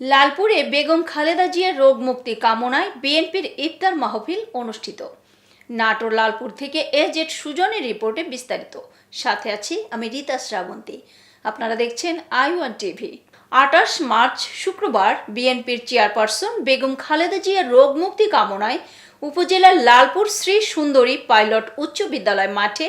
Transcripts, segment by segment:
লালপুরে বেগম খালেদা জিয়ার রোগ মুক্তি কামনায় বিএনপির ইফতার মাহফিল অনুষ্ঠিত। নাটোর লালপুর থেকে এ জেড সুজনের রিপোর্টে বিস্তারিত। সাথে আছি আমি রীতা শ্রাবন্তী। আপনারা দেখছেন আই ওয়ান টিভি। আঠাশ মার্চ শুক্রবার বিএনপির চেয়ারপারসন বেগম খালেদা জিয়ার রোগ মুক্তি কামনায় উপজেলার লালপুর শ্রী সুন্দরী পাইলট উচ্চ বিদ্যালয় মাঠে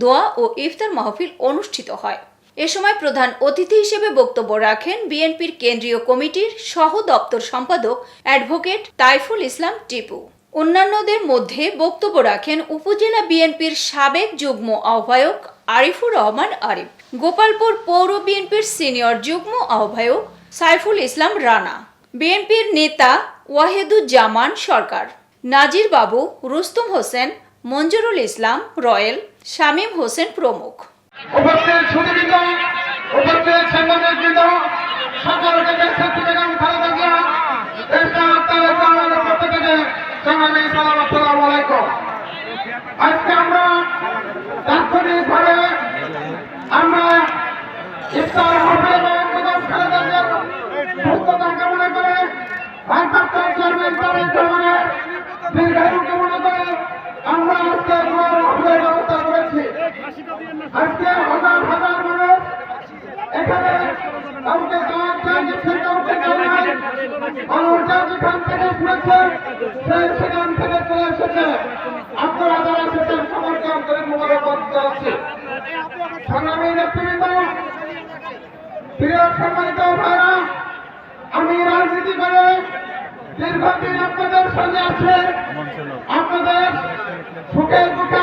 দোয়া ও ইফতার মাহফিল অনুষ্ঠিত হয়। এ সময় প্রধান অতিথি হিসেবে বক্তব্য রাখেন বিএনপির কেন্দ্রীয় কমিটির সহ দপ্তর সম্পাদক অ্যাডভোকেট তাইফুল ইসলাম টিপু। অন্যান্যদের মধ্যে বক্তব্য রাখেন উপজেলা বিএনপির সাবেক যুগ্ম আহ্বায়ক আরিফুর রহমান আরিফ, গোপালপুর পৌর বিএনপির সিনিয়র যুগ্ম আহ্বায়ক সাইফুল ইসলাম রানা, বিএনপির নেতা ওয়াহেদুজ্জামান সরকার, নাজির বাবু, রুস্তুম হোসেন, মঞ্জুরুল ইসলাম রয়েল, শামীম হোসেন প্রমুখ। উপস্থিত সুদীবৃন্দ উপস্থিত সাংবাদিকবৃন্দ সকলকে ব্যক্তিত্ব বেগম খালেদা জিয়া দেশটা তাদের প্রাণের পক্ষ থেকে সংগ্রামী সালাম, আসসালামু আলাইকুম। আমরা ইফতার হবে হাজার হাজার মানুষ এখানে কাউকে চাই দিচ্ছে কাউকে নাই। মানুষ যা যেখান থেকে শুনেছে সে সেখান থেকে চলে এসেছে। আপনারা যারা এসেছেন সবাইকে আন্তরিক মোবারকবাদ জানাচ্ছি। সংগ্রামী নেতৃবৃন্দ, প্রিয় সম্মানিত ভাইরা, আমি রাজনীতি করে দীর্ঘদিন আপনাদের সঙ্গে আছে। আপনাদের সুখে দুঃখে